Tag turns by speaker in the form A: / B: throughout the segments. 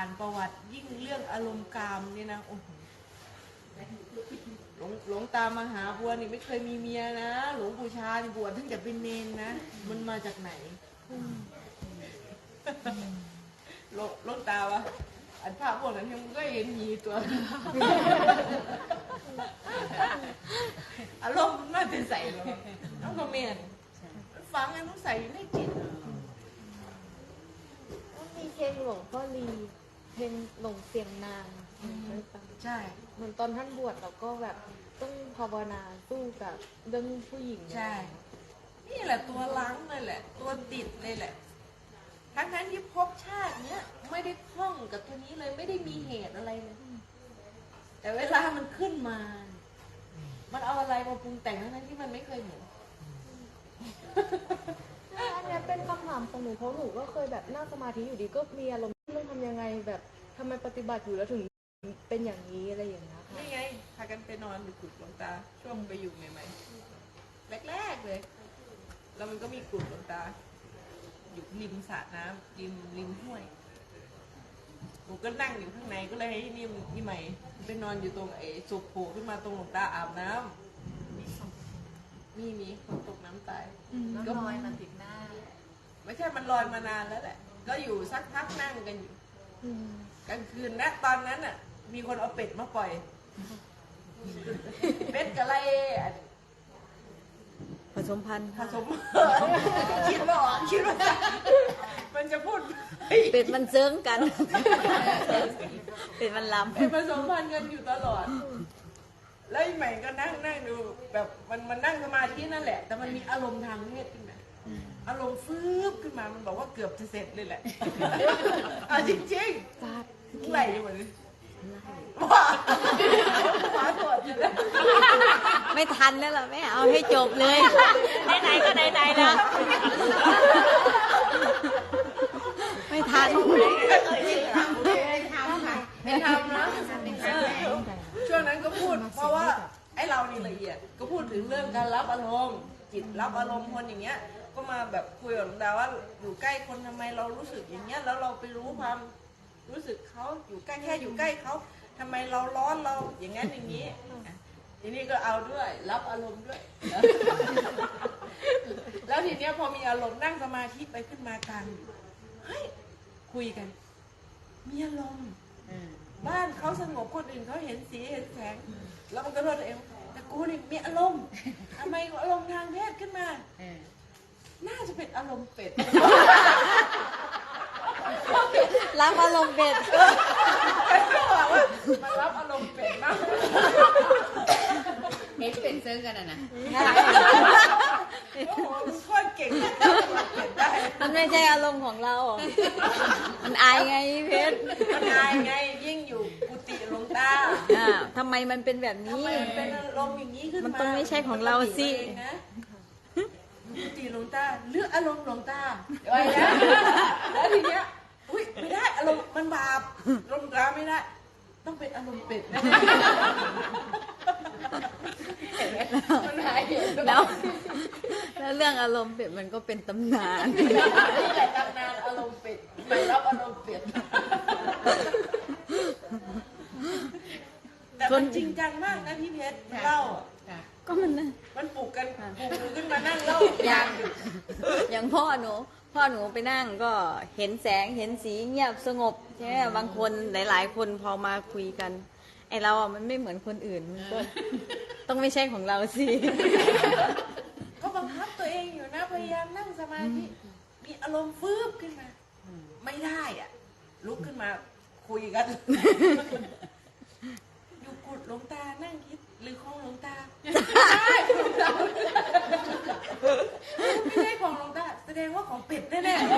A: านประวัติยิ่งเรื่องอารมณ์กามเนี่ยนะโอ้โหหลวงหลวงตามหาบัวนี่ไม่เคยมีเมียนะหลวงปู่ชานี่บวชตั้งแต่เป็นเนนนะ มันมาจากไหนหลวงหลวงตาวะอันภาพพวกนั้นยังก็เห็นมีตัว อารมณ์มันมาเป็นใส่เลยน้องก็เมนมันฟังไงมันใส่อยู่ในจิต
B: มีเพลงหลวงพ่อลี ลงหลงเสียงนางหนูเคยฟัง
A: ใช่
B: เหมือนตอนท่านบวชเราก็แบบต้องภาวนาสู้กับเรื่องผู้หญิง
A: ใช่นี่แหละตัวล้างเลยแหละ ตัวติดเลยแหละ ทั้งนั้นที่ภพชาติเนี้ยไม่ได้คล้องกับตัวนี้เลยไม่ได้มีเหตุอะไรเลยแต่เวลามันขึ้นมา มันเอาอะไรมาปรุงแต่งทั้งนั้นที่มันไม่เคยเห็น
B: อันเนี้ยเป็นคำถามของหนูเพราะหนูก็เคยแบบนั่งสมาธิอยู่ดีก็มีอารมณ์ ต้องทำยังไงแบบทำไมปฏิบัติอยู่แล้วถึงเป็นอย่างนี้อะไรอย่างเงี้ยค่ะ
A: นี่ไงพากันไปนอนอยู่กุดหลวงตา ช่วงไปอยู่ใหม่ๆแรกๆเลย แล้วมันก็มีกุดหลวงตา อยู่ริมสระน้ำริมริมห้วยผมก็นั่งอยู่ข้างในก็เลยให้นี่นี่ใหม่ไปนอนอยู่ตรงไอ้ศพโผล่ขึ้นมาตรงหลวงตาอาบน้ำมีมีคนตกน้ำตาย
C: แล้วลอยมาติดหน้า
A: ไม่ใช่มันลอยมานานแล้วแหละ ก็อยู่สักพักนั่งกันอยู่
B: อืม
A: กลางคืนนะตอนนั้นน่ะ มีคนเอาเป็ดมาปล่อย เป็ดกับอะไรอะ
D: ผสมพันธุ์
A: ผ
D: ค่ะ
A: สมคิดไม่ออกคิดว่าจะมันจะพูด
D: เป็ดมันเซิงกัน เป็ดมันล
A: เป็ดผสมพันธุ์กันอยู่ตลอดแล้วไอ้ใหม่ก็นั่งนั่งดูแบบมันมันนั่งสมาธินั่นแหละ แต่มันมีอารมณ์ทางเพศขึ้นมา อารมณ์ฟืบขึ้นมามันบอกว่าเกือบจะเสร็จเลยแหละอะจริงๆ
B: ฟาด
A: ไหลเหมือนว่าฟ้าตรวจอยู่แล้วำ
D: ไม่ทันแล้วล่ะแม่เอาให้จบเลยไหนๆก็ไหนๆแล้วไม่ทัน
A: ไม่ทำนะช่วงนั้นก็พูด เพราะว่าไอ้เรานี่ละเอียด ก็พูดถึงเรื่องการรับอารมณ์จิตรับอารมณ์คนอย่างเงี้ยก็มาแบบคุยกับหลวงดาว่าอยู่ใกล้คนทำไมเรารู้สึกอย่างเงี้ยแล้วเราไปรู้ความรู้สึกเขาอยู่ใกล้แค่อยู่ใกล้เขาทำไมเราร้อนเราอย่างงั้นอย่างนี้อะทีนี้ก็เอาด้วย รับอารมณ์ด้วย แล้วทีเนี้ยพอมีอารมณ์นั่งสมาธิไปขึ้นมากันเฮ้ยคุยกัน มีอารมณ์บ้านเขาสงบคนอื่นเขาเห็นสีเห็นแสง แล้วมันก็โทษตัวเองแต่กูนี่มีอารมณ์ทำไมอารมณ์ทางเพศขึ้นมา น่าจะเป็นอารมณ์เป็ด
D: รับอารมณ์เป็ด
A: ก็บอกว่ามันรับอารมณ์เป็ดมาก
C: เห็นเป็นเซิร์งกันอะนะ
A: โอ้โหมึงโคตรเก่งเลยเป็ดได้
D: มันไม่ใช่อารมณ์ของเรามันอายไงเพชร
A: มันอายไงยิ่งอยู่กุฏิหลวงตา
D: อ่าทำไมมันเป็นแบบนี้
A: ทำไมมันเป็นอารมณ์อย่างนี้ขึ้นมา
D: มั
A: มัน
D: ต้องไม่ใช่ของเราสิ
A: นะ กุฏิหลวงตาเลือกอารมณ์หลวงตาเดี๋ยวไอ้นะแล้วทีเนี้ยอุ้ยไม่ได้อารมณ์มันบาปหลวงตาไม่ได้ ต้องเป็นอารมณ์เป็ดนะเห็นไหมมันหายเหตุ
D: แล้ว แล้วเรื่องอารมณ์เป็ดมันก็เป็นตำนาน
A: นี่แหละตำนานอารมณ์เป็ดไม่รับอารมณ์เป็ดแต่มันจริงจังมากนะพี่เพชรเล่าอะ
D: ก็มันนะ
A: มันปลุกกันปลุกมือขึ้นมานั่งเล่า
D: อย่างอย่างพ่อหนู พ่อหนูไปนั่งก็เห็นแสงเห็นสีเงียบสงบใช่ไหมบางคนหลาย ๆ คนพอมาคุยกัน ไอเราอะมันไม่เหมือนคนอื่นมันก็ต้องไม่ใช่ของเราสิ
A: ก็บังคับตัวเองอยู่นะพยายามนั่งสมาธิมีอารมณ์ฟืบขึ้นมา ไม่ได้อะ ลุกขึ้นมาคุยกัน อยู่กุดหลวงตานั่งคิด หรือของหลวงตาไม่ได้ของหลวงตาไม่ได้ของหลวงตาแสดงว่าของเป็ดแน่ๆ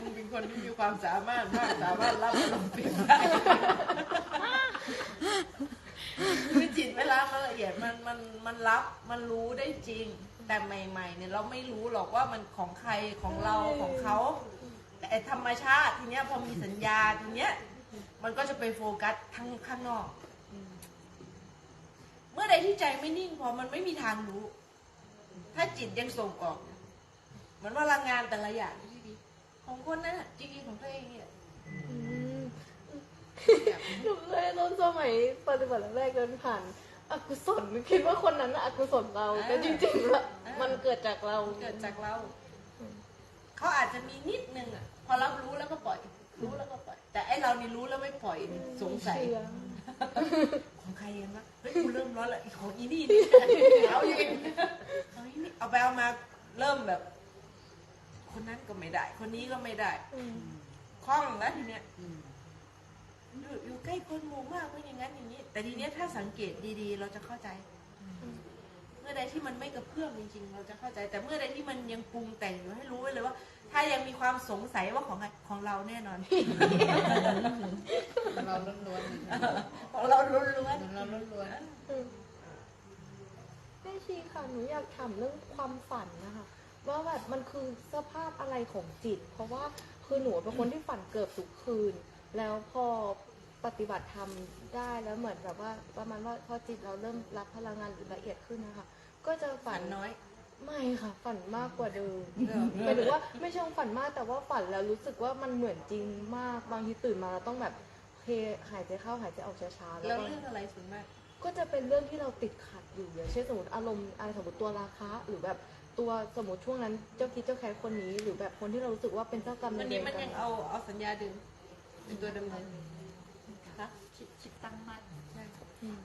A: มึงเป็นคนที่มีความสามารถมากสามารถรับอารมณ์เป็ดได้คือจิตเวลามันละเอียดมันมันมันรับมันรู้ได้จริง แต่ใหม่ ๆ เนี่ยเราไม่รู้หรอกว่ามันของใครของเราของเขาแต่ไอ้ธรรมชาติทีเนี้ยพอมีสัญญาทีเนี้ย มันก็จะไปโฟกัสทั้งข้างนอก เมื่อใดที่ใจไม่นิ่งพอมันไม่มีทางรู้ ถ้าจิตยังส่งออก เหมือนว่าพลังงานแต่ละอย่างที่พี่ของคคนนั้นน่ะจริงๆของตัวเองเนี่ย
B: อืมหนูเคยตอนสมัยปฏิบัติแรกเดินผ่านอกุศลคิดว่าคนนั้นน่ะอกุศลเราแต่จริงๆแล้วมันเกิดจากเรา
A: เกิดจากเรา เขาอาจจะมีนิดนึงอะ พอรับรู้แล้วก็ปล่อย รู้แล้วก็ปล่อย แต่ไอเรานี่รู้แล้วไม่ปล่อยนี่สงสัย
B: เชื่อ
A: ของใครกันวะเฮ้ยกูเริ่มร้อนละอีของอีนี่นี่เอาเองเอาอีนี่เอาไปเอามาเริ่มแบบ คนนั้นก็ไม่ได้ คนนี้ก็ไม่ได้
B: อืม
A: คล่องแล้วทีเนี้ยอยู่อยู่ใกล้คนหมู่มากเป็นอย่างนั้นอย่างนี้ แต่ทีเนี้ยถ้าสังเกตดีๆ เราจะเข้าใจเมื่อใดที่มันไม่กระเพื่อมจริงๆ เราจะเข้าใจ แต่เมื่อใดที่มันยังปรุงแต่งอยู่ให้รู้ไว้เลยว่า ถ้ายังมีความสงสัยว่าของใครของเราแน่นอน
C: เราล้วน
A: ของเราล้วน
C: ๆเราล้วน
B: อืมแม่ชีค่ะหนูอยากถามเรื่องความฝันนะคะว่าแบบมันคือสภาพอะไรของจิต เพราะว่าคือหนูเป็นคนที่ฝันเกือบทุกคืน แล้วพอปฏิบัติธรรมได้แล้วเหมือนแบบว่าประมาณว่าพอจิตเราเริ่มรับพลังงานละเอียดขึ้นนะคะ ก็จะ
A: ๆ
B: ฝั
A: ฝั
B: น
A: นน้อย
B: ไม่ค่ะ ฝันมากกว่าเดิม
A: เออ
B: หมายถึงว่าไม่ใช่ฝันมากแต่ว่าฝันแล้วรู้สึกว่ามันเหมือนจริงมากบางทีตื่นมาเราต้องแบบเทหายใจเข้าหายใจออกช้าๆ
A: แล้
B: แล้ววก็
A: เรื่องอะไรส่วนมาก
B: ก็จะเป็นเรื่องที่เราติดขัดอยู่อย่างเช่นสมมติอารมณ์อะไรสมมติตัวราคะ หรือแบบตัวสมมติช่วงนั้นเจ้าคิดเจ้าแค้นคนนี้ หรือแบบคนที่เรารู้สึกว่าเป็นเจ้ากรรม
A: วัน
B: นายเว
A: นี้
B: ร
A: มัน
B: กั
A: ยังเอาเอาสัญญาดึงเป็นตัวดำเนินคะ
C: คิดคิดตั้งมั่น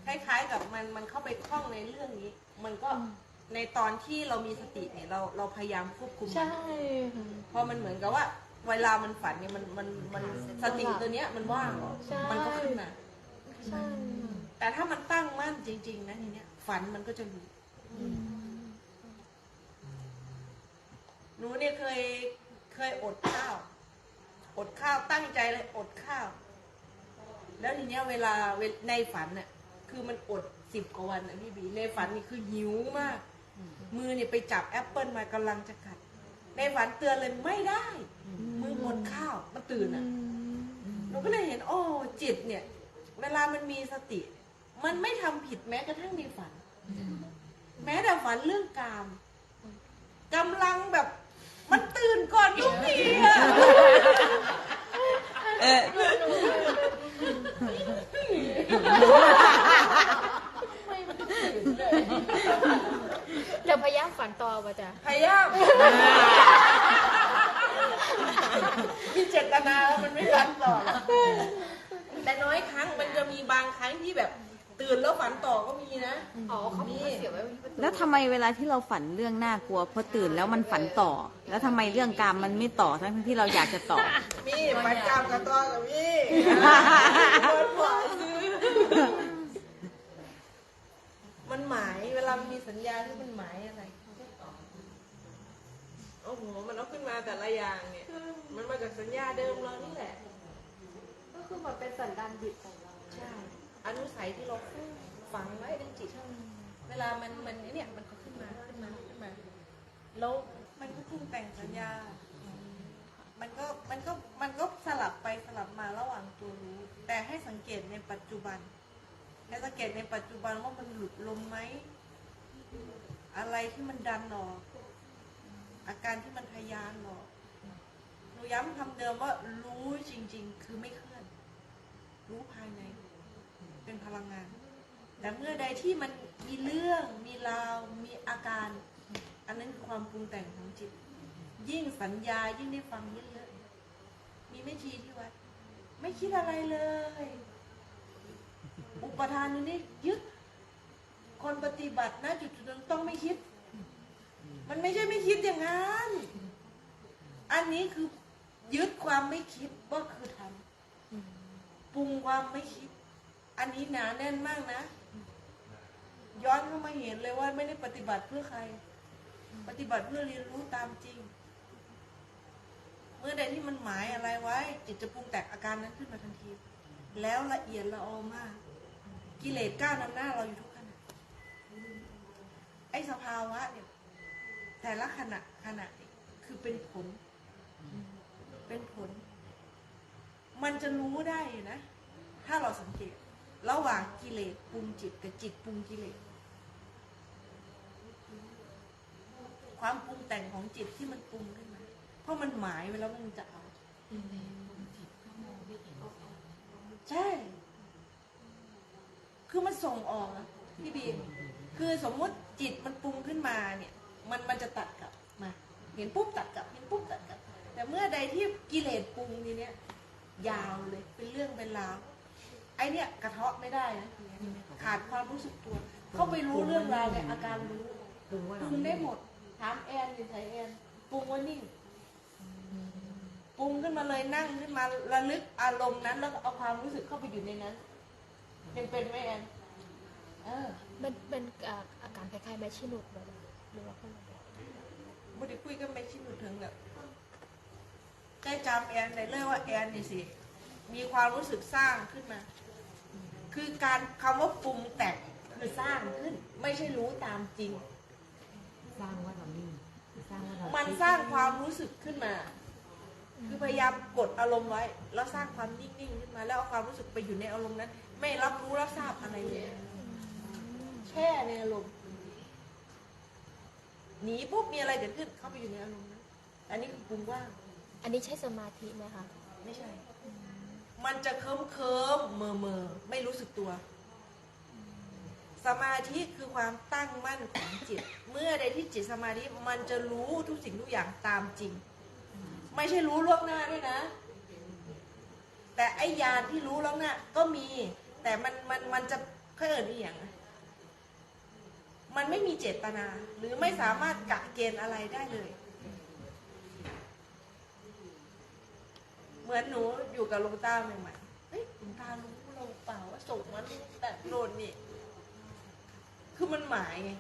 A: คล้ายๆกับมันมันเข้าไปคล้องในเรื่องนี้ มันก็ในตอนที่เรามีสติเนี่ยเราเราพยายามควบคุมมัน
B: ใช่ค่ะ
A: เพราะมันเหมือนกับว่า เวลามันฝันเนี่ยมันมันมันสติตัวเนี้ยมันว่าง
B: ใช่
A: มันก็ขึ้นมา
B: ใช่ค่ะ
A: แต่ถ้ามันตั้งมั่นจริง ๆนะทีเนี้ยฝันมันก็จะรู้
B: อืม
A: หนูเนี่ยเคยเคยอดข้าว อดข้าวตั้งใจเลยอดข้าว แล้วทีเนี้ยเวลาเวลในฝันน่ะ คือมันอดสิบกว่าวันนะพี่บีในฝันนี่คือหิวมาก มือเนี่ยไปจับแอปเปิลมากำลังจะกัด ในฝันเตือนเลยไม่ได้ มืออดข้าวมันตื่นอะหนูก็เลยเห็น โอ้จิตเนี่ย เวลามันมีสติ มันไม่ทำผิดแม้กระทั่งในฝัน แม้แต่ฝันเรื่องกามกำลังแบบมันตื่นก่อนทุกทีอะ
D: เออ
E: จะพยายามฝันต่อป่ะจ๊ะ
A: พยายามมีเจตนาแล้วมันไม่ฝันต่อหรอกแต่น้อยครั้งมันจะมีบางครั้งที่แบบ ตื่นแล้วฝันต่อก็มีนะ
E: อ๋อเขามีเสียบไว้ที่ประตู
D: แล้วทำไมเวลาที่เราฝันเรื่องน่ากลัวพอตื่นแล้วมันฝันต่อ แล้วทำไมเรื่องกามมันไม่ต่อทั้งที่เราอยากจะต่อ
A: มีฝันกามกับตัวกับมีโดนหัวซื้อมันหมายเว ลามันมีสัญญาที่มันหมายอะไรโอ้โห มันเอาขึ้นมาแต่ละอย่างเนี่ย มันมาจากสัญญาเดิมเรานี่แหละ
B: ก็คือมันเป็นสันดานดิบของเรา
A: ใช่ อนุสัยที่เราฝังไว้ในจิตเวลามันมันเนี่ยมันก็ขึ้นมาขึ้นมาขึ้นมา แล้วมันก็ปรุงแต่งสัญญา มันก็มันก็มันก็สลับไปสลับมาระหว่างตัวรู้ แต่ให้สังเกตในปัจจุบันให้สังเกตในปัจจุบันว่ามันหลุดลมไหม อะไรที่มันดันอออาการที่มันทะยานออหนูย้ำคำเดิมว่ารู้จริง ๆ คือไม่เคลื่อน รู้ภายใน เป็นพลังงาน แต่เมื่อใดที่มันมีเรื่อง มีราว มีอาการ อันนั้นคือความปรุงแต่งของจิต ยิ่งสัญญายิ่งได้ฟังเยอะๆมีไม่ชีที่วัดไม่คิดอะไรเลย อุปทานนี่นี่ยึด คนปฏิบัตินะจุดจุดนั้นต้องไม่คิด มันไม่ใช่ไม่คิดอย่างนั้น อันนี้คือยึดความไม่คิดว่าคือทำปรุงความไม่คิด อันนี้หนาแน่นมากนะ ย้อนเข้ามาเห็นเลยว่าไม่ได้ปฏิบัติเพื่อใคร ปฏิบัติเพื่อเรียนรู้ตามจริง เมื่อใดที่มันหมายอะไรไว้ จิตจะปรุงแต่งอาการนั้นขึ้นมาทันที แล้วละเอียดละออมาก กิเลสก้าวนำหน้าเราอยู่ทุ อ้สภาวะเนี่ยแต่ละขณะขณะคือเป็นผล เป็นผล มันจะรู้ได้นะ ถ้าเราสังเกต ระหว่างกิเลสปรุงจิตกับจิตปรุงกิเลส ความปรุงแต่งของจิตที่มันปรุงขึ้นมา เพราะมันหมายไว้แล้วมันจะเอาใช่ คือมันส่งออกอะพี่บี คือสมมุติ จิตมันปรุงขึ้นมาเนี่ย มันมันจะตัดกลับมา เห็นปุ๊บตัดกลับ เห็นปุ๊บตัดกลับ แต่เมื่อใดที่กิเลสปรุงทีเนี้ยยาวเลยเป็นเรื่องเป็นราวไอเนี้ยกระเทาะไม่ได้นะขาดความรู้สึกตัว เข้าไปรู้เรื่องราวเนี่ยอาการรู้ปรุงได้หมด ถามแอนอยู่ใส่แอนปรุงว่านิ่งปรุงขึ้นมาเลยนั่งขึ้นมาระลึกอารมณ์นั้น แล้วเอาความรู้สึกเข้าไปอยู่ในนั้นเป็นเป็นไหมแอน เออ
E: มันเป็นอ่าอาการคล้ายๆแมชชีนุดแบบหรือว่าคนละแบบ
A: บไดีคุยกันไม่ชินหนูถึงแบบได้จำแอนในเรื่องว่าแอนนี่สิ มีความรู้สึกสร้างขึ้นมา คือการคำว่าปรุงแต่งคือสร้างขึ้น ไม่ใช่รู้ตามจริง
F: สร้างว่าเรานิ่งสร้างว่าเรา
A: มันสร้างความรู้สึกขึ้นมา คือพยายามกดอารมณ์ไว้ แล้วสร้างความนิ่งๆขึ้นมา แล้วเอาความรู้สึกไปอยู่ในอารมณ์นั้น ไม่รับรู้รับทราบอะไรเลย แช่ในอารมณ์หนีปุ๊บมีอะไรเกิดขึ้นเข้าไปอยู่ในอารมณ์นั้นอันนี้คือปรุงว่าง
E: อันนี้ใช้สมาธิไหมคะ
A: ไม่ใช่ มันจะเคิมเคิมๆเมอเมอๆไม่รู้สึกตัว สมาธิคือความตั้งมั่นของจิต เมื่อใดที่จิตสมาธิมันจะรู้ทุกสิ่งทุกอย่างตามจริง ไม่ใช่รู้ล่วงหน้าด้วยนะ แต่ไอ้ยานที่รู้ล่วงหน้าก็มี แต่มันมันมันจะเคยเอ่ยอีอย่างอะ มันไม่มีเจตนา หรือไม่สามารถกะเกณฑ์อะไรได้เลย เหมือนหนูอยู่กับลวงตาใหม่ๆเฮ้ยลวงตารู้เราเปล่าว่าส่งมันแบบโดนนี่ คือมันหมายไง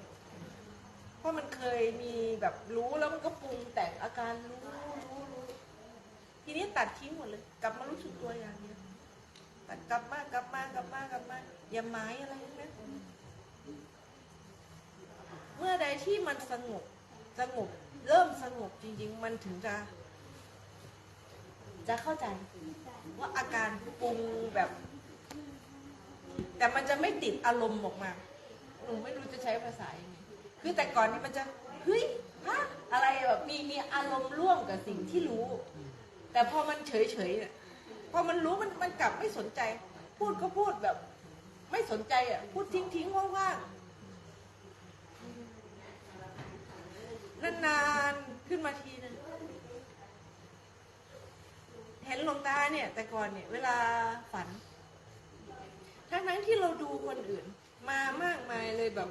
A: เพราะมันเคยมีแบบรู้แล้วมันก็ปรุงแต่งอาการรู้รู้รู้ทีนี้ตัดทิ้งหมดเลย กลับมารู้สึกตัวอย่างเดียวตัดกลับมากลับมากลับมากลับมาอย่าหมายอะไรทั้งนั้น เมื่อใดที่มันสงบสงบเริ่มสงบจริง ๆ มันถึงจะ จะเข้าใจ ว่าอาการปรุงแบบ แต่มันจะไม่ติดอารมณ์ออกมาหนูไม่รู้จะใช้ภาษายังไงคือแต่ก่อนนี้มันจะเฮ้ยฮะอะไรแบบมีมีอารมณ์ร่วมกับสิ่งที่รู้ แต่พอมันเฉยเฉยๆเนี่ยพอมันรู้มันมันกลับไม่สนใจ พูดก็พูดแบบ ไม่สนใจอะพูดทิ้งทิ้งว่างๆนานๆ ขึ้นมาทีนึงเห็นหลวงตาเนี่ย แต่ก่อนเนี่ย เวลาฝัน ทั้งนั้นที่เราดูคนอื่น มามากมายเลยแบบ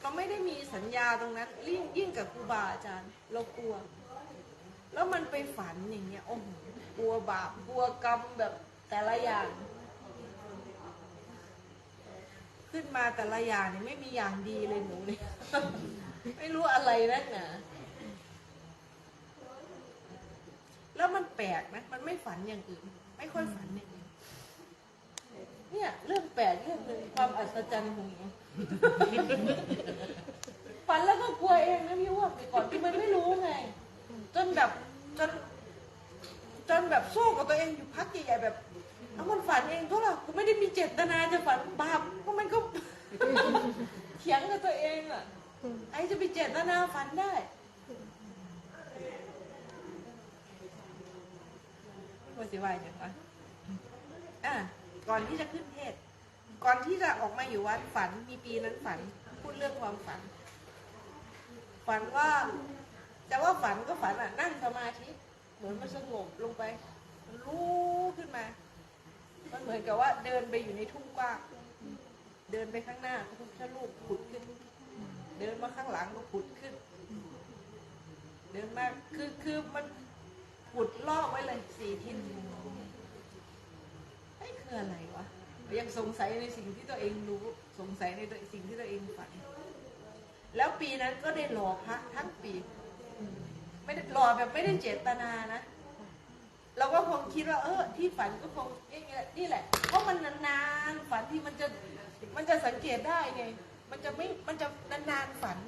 A: เราไม่ได้มีสัญญาตรงนั้นยิ่งยิ่งกับครูบาอาจารย์ เรากลัว แล้วมันไปฝันอย่างเงี้ยโอ้โหกลัวบาปกลัวกรรมแบบแต่ละอย่าง ขึ้นมาแต่ละอย่างเนี่ยไม่มีอย่างดีเลยหนูเนี่ยไม่รู้อะไรนักหนา แล้วมันแปลกนะ มันไม่ฝันอย่างอื่น ไม่ค่อยฝันอย่างอื่นเนี่ย เรื่องแปลกเรื่องหนึ่งความอัศจรรย์ของหนูฝันแล้วก็กลัวเองนะพี่ว่าก่อนที่มันไม่รู้ไง จนแบบจน จนแบบสู้กับตัวเองอยู่พักใหญ่ๆแบบเอามันฝันเองก็หรอกูไม่ได้มีเจตนาจะฝันบาปก็มันก็เถียงกับตัวเองอะไอจะไปเจตนาฝันได้ ว่าสิวายอย่างวะอะก่อนที่จะขึ้นเทศ ก่อนที่จะออกมาอยู่วัดฝัน มีปีนั้นฝัน พูดเรื่องความฝัน ฝันว่าแต่ว่าฝันก็ฝันอะ นั่งสมาธิ เหมือนมันสงบลงไปมันรู้ขึ้นมา มันเหมือนกับว่าเดินไปอยู่ในทุ่งกว้างเดินไปข้างหน้าพระพุทธรูปผุดขึ้น เดินมาข้างหลังก็ผุดขึ้น เดินมาคือคือมัน ผุดลอบไว้เลยสี่ทิศไอ้คืออะไรวะ ยังสงสัยในสิ่งที่ตัวเองรู้ สงสัยในตัวสิ่งที่ตัวเองฝัน แล้วปีนั้นก็ได้รอพระทั้งปี ไม่ได้รอแบบไม่ได้เจตนานะ เราก็คงคิดว่า เออ ที่ฝันก็คงนี่แหละนี่แหละ เพราะมันนานๆฝันที่มันจะมันจะสังเกตได้ไง มันจะไม่ มันจะนานๆฝัน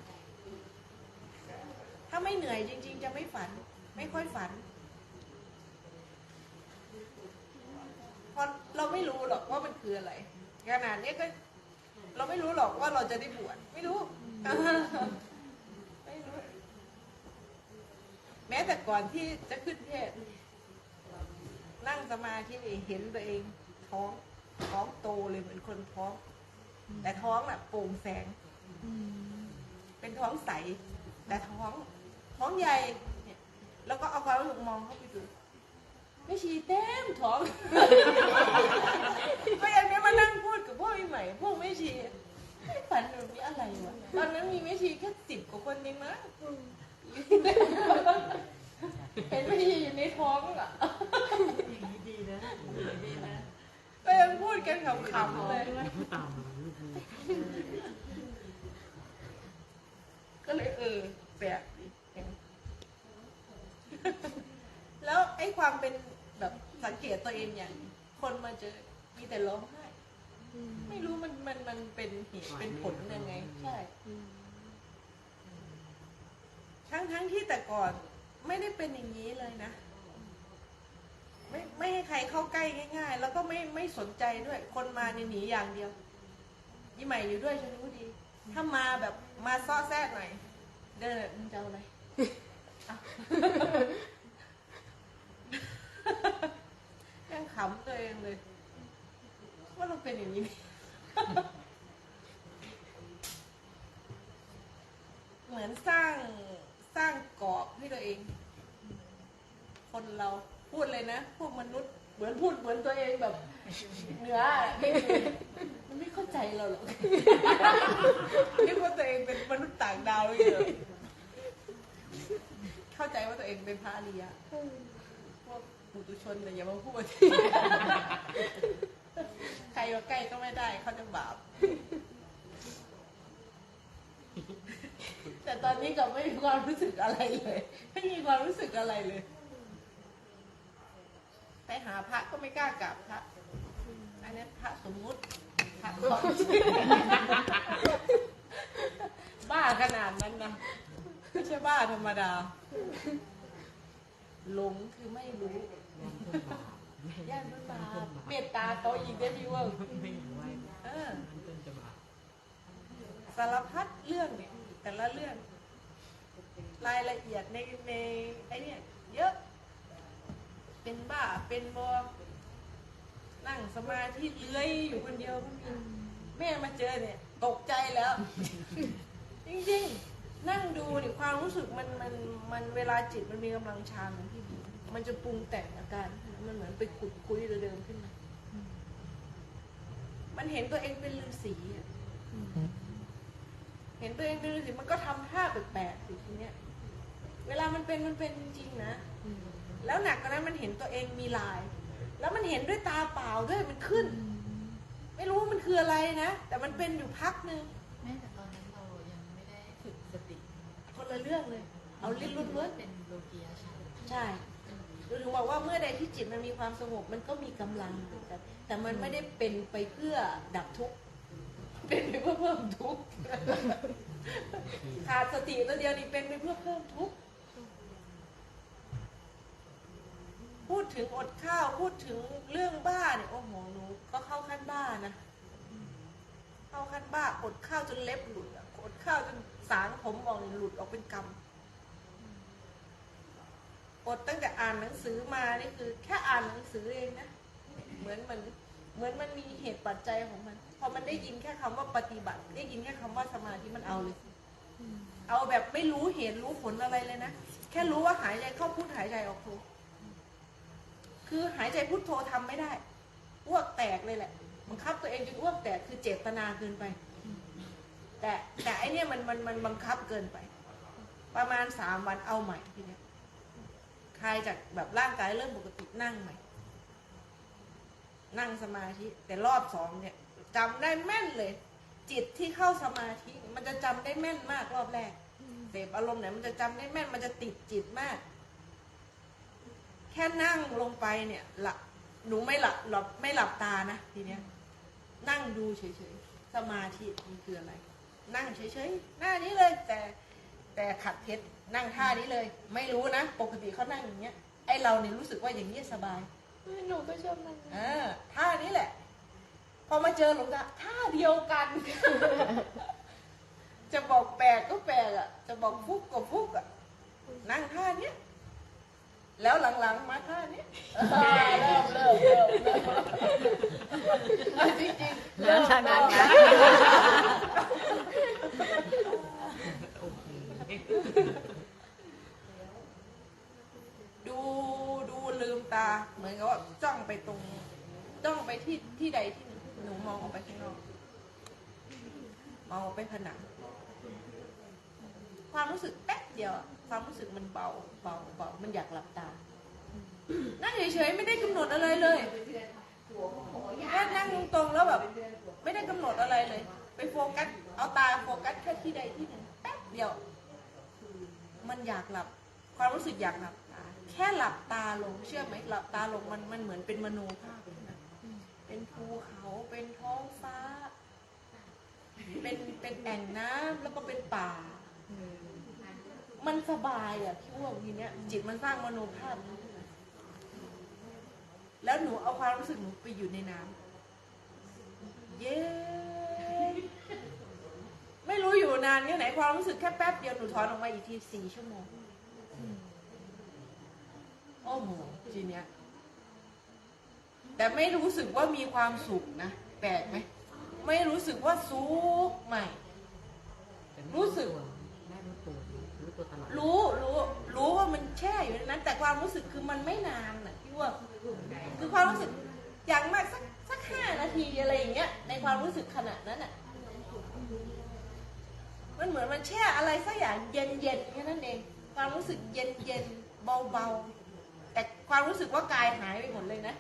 A: ถ้าไม่เหนื่อยจริง ๆ จะไม่ฝัน ไม่ค่อยฝันเพ ราะเราไม่รู้หรอกว่ามันคืออะไรขนาดนี้ก็ เราไม่รู้หรอกว่าเราจะได้บวชไม่รู้ไม่รู้ แม้แต่ก่อนที่จะขึ้นเทศน์สมาธิเห็นตัวเองท้องท้องโตเลยเหมือนคนท้อง แต่ท้องน่ะโปร่งแสงเป็นท้องใส แต่ท้อง ท้องใหญ่แล้วก็เอาความรู้สึกมองเข้าไปดู ไม่ชีเต็มท้อง ก็ยังนี้มานั่งพูดกับพวกไอ้ใหม่ พวกไม่ชีฝันหนูมีอะไรวะตอนนั้นมีไม่ชีแค่สิบกว่าคนเองนะเห็นไม่ชีอยู่ในท้องอะ
F: ดีนะ
A: ก็ยังพูดกันขำๆเลย
F: พูดตามลูกมือ
A: ก็เลยเออแปลกดีแล้วไอ้ความเป็นแบบ สังเกตตัวเองอย่าง คนมาเจอมีแต่ร้องไห้ ไม่รู้มันมันมันเป็นเหตุเป็นผลยังไง ใช่ทั้งทั้งที่แต่ก่อนไม่ได้เป็นอย่างนี้เลยนะ ไม่ไม่ให้ใครเข้าใกล้ง่าย ๆ แล้วก็ไม่ไม่สนใจด้วย คนมาเนี่ยหนีอย่างเดียวยี่ใหม่อยู่ด้วยฉันรู้ดี ถ้ามาแบบมาซ้อแทรกหน่อย เดินแบบมึงจะเอาอะไรอะ ยังขำตัวเองเลย ว่าเราเป็นอย่างนี้ เหมือนสร้างสร้างเกาะให้ตัวเอง คนเราพูดเลยนะ พวกมนุษย์เหมือนพูดเหมือนตัวเองแบบเหนือไม่มีมันไม่เข้าใจเราหรอกนึกว่าตัวเองเป็นมนุษย์ต่างดาวเลยเหรอเข้าใจว่าตัวเองเป็นพระอริยะ ปุถุชนเนี่ยอย่ามาพูดใครมาใกล้ก็ไม่ได้เขาจะบาป แต่ตอนนี้ก็ไม่มีความรู้สึกอะไรเลย ไม่มีความรู้สึกอะไรเลย ไปหาพระก็ไม่กล้ากราบพระอันนี้พระสมมุติพระของบ้าขนาดนั้นนะไม่ใช่บ้าธรรมดาหลงคือไม่รู้ ย่านมันบาปเมตตาเขาอีกได้ดีเว่า
F: ไม่รู้ว่า
A: เออสารพัดเรื่องเนี่ยแต่ละเรื่อง รายละเอียดในในไอเนี่ยเยอะ เป็นบ้าเป็นบอนั่งสมาธิเลื้อยอยู่คนเดียวก็มีแม่มาเจอเนี่ย ตกใจแล้ว จริงๆ นั่งดูเนี่ยความรู้สึกมันมันมันเวลาจิตมันมีกำลังชานที่ดี มันจะปรุงแต่งอาการ มันเหมือนไปขุดคุยเดิมๆขึ้นมา มันเห็นตัวเองเป็นฤาษีอะเห็นตัวเองเป็นฤาษีมันก็ทำท่าแปลกๆสิทีเนี้ย เวลามันเป็นมันเป็นจริงๆนะ แล้วหนักกว่านั้นมันเห็นตัวเองมีลาย แล้วมันเห็นด้วยตาเปล่าด้วยมันขึ้น ไม่รู้ว่ามันคืออะไรนะ แต่มันเป็นอยู่พักหนึ่ง
C: แม้แต่ตอนนั้นเรายังไม่ได้ฝึกสติ
A: คนละเรื่องเลย เอาลิ้นล้วน
C: เป็นโลกียชา
A: ๆใช่ เราถึงบอกว่าเมื่อใดที่จิตมันมีความสงบมันก็มีกำลังเหมือนกันแต่มันไม่ได้เป็นไปเพื่อดับทุกข์เป็นไปเพื่อเพิ่มทุกข์ขาดสติตัวเดียวนี่เป็นไปเพื่อเพิ่มทุกข์พูดถึงอดข้าวพูดถึงเรื่องบ้าเนี่ยโอ้โหหนูก็เข้าขั้นบ้านะเข้าขั้นบ้าอดข้าวจนเล็บหลุดอดข้าวจนสางผมออกเนี่ยหลุดออกเป็นกรรม อดตั้งแต่อ่านหนังสือมานี่คือ แค่อ่านหนังสือเองนะเหมือนมันเหมือนมันมีเหตุปัจจัยของมัน พอมันได้ยินแค่คำว่าปฏิบัติ ได้ยินแค่คำว่าสมาธิมันเอาเลยเอาแบบไม่รู้เหตุรู้ผลอะไรเลยนะแค่รู้ว่าหายใจเข้าพุทหายใจออกโทคือหายใจพุทโธทำไม่ได้อ้วกแตกเลยแหละบังคับตัวเองจนอ้วกแตกคือเจตนาเกินไป แต่แต่ไอเนี้ยมันมันมันบังคับเกินไป ประมาณสามวันเอาใหม่ทีเนี้ย คลายจากแบบร่างกายเริ่มปกตินั่งใหม่ นั่งสมาธิ แต่รอบสองเนี่ยจำได้แม่นเลย จิตที่เข้าสมาธิ มันจะจำได้แม่นมากรอบแรกเสพอารมณ์ไหนมันจะจำได้แม่นมันจะติดจิตมาก แค่นั่งลงไปเนี่ยหลับหนูไม่หลับหลับไม่หลับตานะทีเนี้ย นั่งดูเฉยๆสมาธิมันคืออะไร นั่งเฉยๆหน้านี้เลยแต่ แต่ขัดเพชรนั่งท่านี้เลย ไม่รู้นะ ปกติเขานั่งอย่างเงี้ยไอเราเนี่ยรู้สึกว่าอย่างเงี้ยสบาย
B: หนูก็ชอบมัน
A: เออท่านี้แหละ พอมาเจอหลวงตาท่าเดียวกัน จะบอกแปลกก็แปลกอะ จะบอกฟุกก็ฟุกอะนั่งท่าเนี้ยแล้วหลังๆมาท่าเนี้ยเริ่มเริ่มเริ่ม
D: จริงจ
A: ริงเริ่มทำงา
D: นนะ
A: ดูดูลืมตา เหมือนกับว่าจ้องไปตรงจ้องไปที่ที่ใดที่หนึ่งหนูมองออกไปข้างนอกมองออกไปผนัง ความรู้สึกแป๊บเดียวอะความรู้สึกมันเบาเบาเบามันอยากหลับตา นั่งเฉยๆไม่ได้กำหนดอะไรเลยแค่นั่งตรงๆแล้วแบบ ไม่ได้กำหนดอะไรเลย ไปโฟกัสเอาตาโฟกัสแค่ที่ใดที่หนึ่งแป๊บเดียว มันอยากหลับ ความรู้สึกอยากหลับตาแค่หลับตาลงเชื่อไหมหลับตาลงมันมันเหมือนเป็นมโนภาพเป็นภูเขาเป็นท้องฟ้า เป็นเป็นแอ่งน้ำแล้วก็เป็นป่า มันสบายอะพี่อ้วทีเนี้ย จิตมันสร้างมโนภาพ แล้วหนูเอาความรู้สึกหนูไปอยู่ในน้ำเย้ ไม่รู้อยู่นานแค่ไหนความรู้สึกแค่แป๊บเดียวหนูถอนออกมาอีกทีสี่ชั่วโมงโอ้โหทีเนี้ย แต่ไม่รู้สึกว่ามีความสุขนะแปลกไหมไม่รู้สึกว่าสุขใหม่ รู้สึก
F: แม่รู้ตัวรู้ตัวตลอด
A: รู้รู้รู้ว่ามันแช่อยู่ในนั้น แต่ความรู้สึกคือมันไม่นานน่ะพี่ว่าคือความรู้สึกอย่างมากสักสักห้านาทีอะไรอย่างเงี้ย ในความรู้สึกขณะนั้นอะ มันเหมือนมันแช่อะไรสักอย่างเย็นเย็นๆแค่นั้นเอง ความรู้สึกเย็นเย็นๆเบาเบาๆแต่ความรู้สึกว่ากายหายไปหมดเลยนะ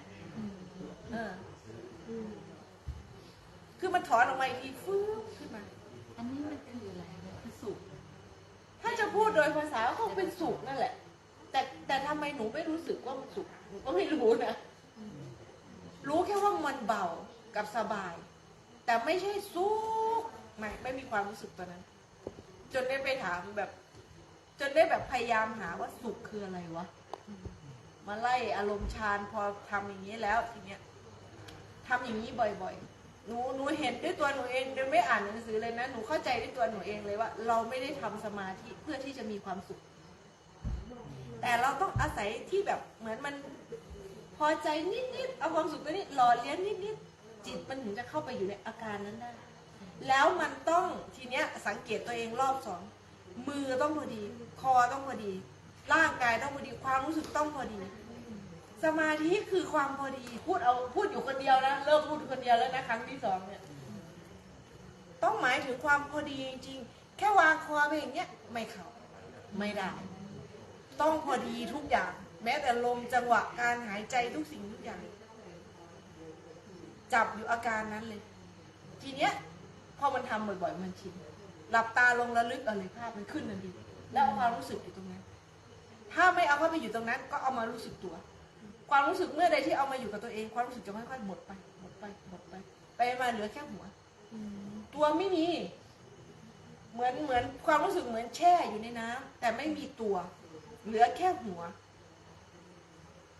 A: เออคือมันถอนออกมาอีกทีฟื้นขึ้นมา
C: อันนี้มันคืออะไรมันคือสุข
A: ถ้าจะพูดโดยภาษาก็คงเป็นสุขนั่นแหละ แต่แต่ทำไมหนูไม่รู้สึกว่ามันสุขหนูก็ไม่รู้นะรู้แค่ว่ามันเบากับสบาย แต่ไม่ใช่สุขไม่ไม่มีความรู้สึกตอนนั้น จนได้ไปถามแบบ จนได้แบบพยายามหาว่าสุขคืออะไรวะ มาไล่อารมณ์ฌานพอทำอย่างนี้แล้วทีเนี้ยทำอย่างนี้บ่อยๆ หนูหนูเห็นด้วยตัวหนูเองโดยไม่อ่านหนังสือเลยนะ หนูเข้าใจด้วยตัวหนูเองเลยว่า เราไม่ได้ทำสมาธิเพื่อที่จะมีความสุข แต่เราต้องอาศัยที่แบบเหมือนมันพอใจนิดๆ เอาความสุขตัวนี้หล่อเลี้ยงนิดๆ จิตมันถึงจะเข้าไปอยู่ในอาการนั้นได้ แล้วมันต้องทีเนี้ยสังเกตตัวเองรอบสองมือต้องพอดี คอต้องพอดี ร่างกายต้องพอดี ความรู้สึกต้องพอดี สมาธิคือความพอดี พูดเอาพูดอยู่คนเดียวนะเริ่มพูดคนเดียวแล้วนะครั้งที่สองเนี่ย ต้องหมายถึงความพอดีจริงๆแค่วางคอไปอย่างเงี้ยไม่เข้าไม่ได้ ต้องพอดีทุกอย่าง แม้แต่ลมจังหวะการหายใจทุกสิ่งทุกอย่าง จับอยู่อาการนั้นเลย ทีเนี้ย พอมันทำบ่อยๆมันชินหลับตาลงระลึกอะไรภาพมันขึ้นทันทีแล้วเอาความรู้สึกอยู่ตรงนั้น ถ้าไม่เอาเข้าไปอยู่ตรงนั้น ก็เอามารู้สึกตัว ความรู้สึกเมื่อใดที่เอามาอยู่กับตัวเอง ความรู้สึกจะค่อยๆหมดไปหมดไปหมดไป ไปมาเหลือแค่หัวตัวไม่มี เหมือนเหมือนความรู้สึกเหมือนแช่อยู่ในน้ำแต่ไม่มีตัว เหลือแค่หัว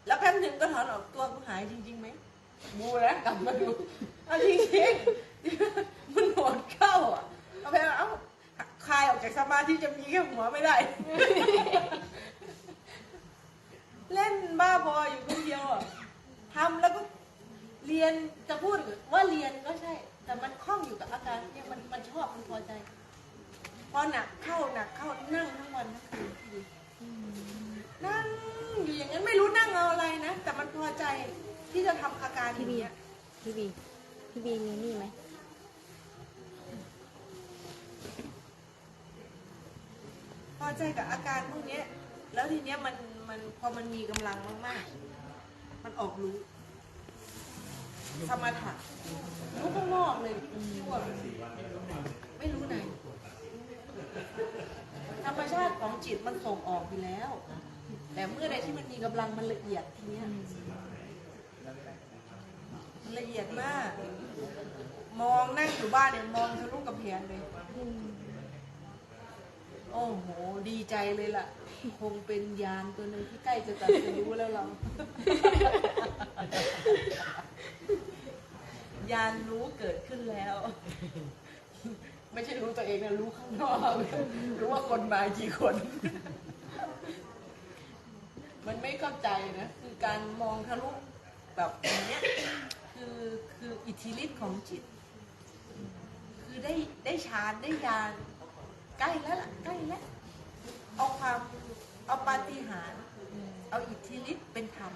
A: แล้วแป๊บหนึ่งก็ถอนออกตัวกูหายจริงๆไหมบูแล้วกลับมาดูเอาจริงๆ มันหมดเข้าอะเอาไปเอาคลายออกจากสมาธิจะมีแค่หัวไม่ได้ เล่นบ้าบออยู่คนเดียวอะทำแล้วก็เรียนจะพูดว่าเรียนก็ใช่ แต่มันคล่องอยู่กับอาการเนี่ยมันมันชอบมันพอใจ พอหนักเข้าหนักเข้านั่งทั้งวันทั้งคืนนั่งอยู่อย่างนั้นไม่รู้นั่งเอาอะไรนะ แต่มันพอใจที่จะทำอาการอย่นี้
D: พี่บีพี่บีมีนี่ไหม
A: พอใจกับอาการพวกเนี้ย แล้วทีเนี้ยมันมันพอมันมีกำลังมากๆ มันออกรู้สมถะรู้ข้างนอกเลยทั่วไม่รู้ไหนธรรมชาติของจิตมันส่งออกอยู่แล้ว แต่เมื่อใดที่มันมีกำลังมันละเอียดทีเนี้ยมันละเอียดมาก มองนั่งอยู่บ้านเนี่ยมองทะลุกับแพงเลย โอ้โห ดีใจเลยล่ะ คงเป็นยานตัวหนึ่งที่ใกล้จะตัดจะรู้แล้วเรา ยานรู้เกิดขึ้นแล้ว ไม่ใช่รู้ตัวเองนะรู้ข้างนอก รู้ว่าคนมากี่คน มันไม่เข้าใจนะ คือการมองทะลุแบบอย่างเนี้ย คือคืออิทธิฤทธิ์ของจิต คือได้ได้ฌานได้ญาณ ใกล้แล้วล่ะใกล้แล้วเอาความเอาปาฏิหาริย์เอาอิทธิฤทธิ์เป็นธรรม